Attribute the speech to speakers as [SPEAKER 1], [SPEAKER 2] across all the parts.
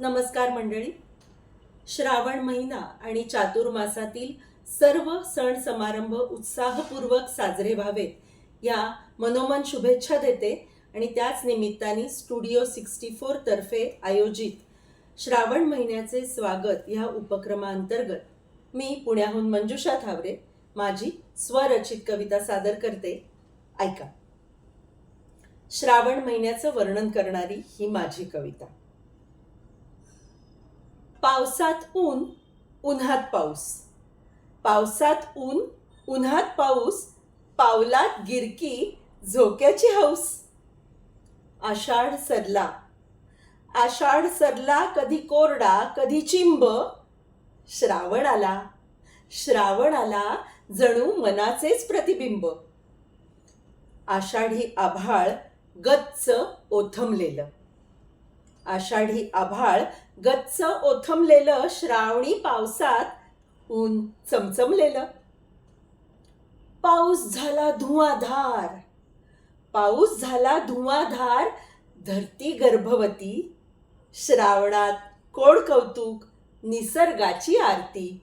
[SPEAKER 1] नमस्कार मंडळी. श्रावण महिना आणि चातुर्मासातील सर्व सण समारंभ उत्साहपूर्वक साजरे व्हावेत या मनोमन शुभेच्छा देते आणि त्याच निमित्ताने स्टुडिओ सिक्स्टी फोर तर्फे आयोजित श्रावण महिन्याचे स्वागत ह्या उपक्रमाअंतर्गत मी पुण्याहून मंजुषा थावरे माझी स्वरचित कविता सादर करते. ऐका. श्रावण महिन्याचं वर्णन करणारी ही माझी कविता. पावसात ऊन उन्हात पाऊस. पावसात ऊन उन्हात पाऊस पावलात गिरकी झोक्याची हौस. आषाढ सरला. आषाढ सरला कधी कोरडा कधी चिंब. श्रावण आला. श्रावण आला जणू मनाचेच प्रतिबिंब. आषाढी आभाळ गच्च ओथंबलेलं. आषाढी आभाळ गच्च ओथमलेलं श्रावणी पावसात ऊन चमचमलेलं. पाऊस झाला धुवाधार. पाऊस झाला धुवाधार धरती गर्भवती. श्रावणात कोड कौतुक निसर्गाची आरती.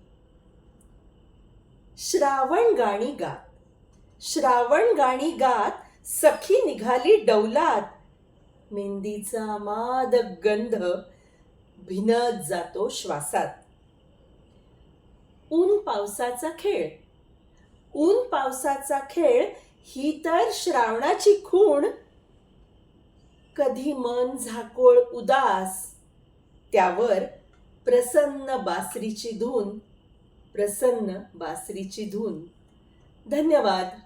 [SPEAKER 1] श्रावण गाणी गात. श्रावण गाणी गात सखी निघाली डौलात. मेहंदीचा माद गंध भिनत जातो श्वासात. ऊन पावसाचा खेळ. ऊन पावसाचा खेळ ही तर श्रावणाची खूण. कधी मन झाकोळ उदास त्यावर प्रसन्न बासरीची धून प्रसन्न बासरीची धून. धन्यवाद.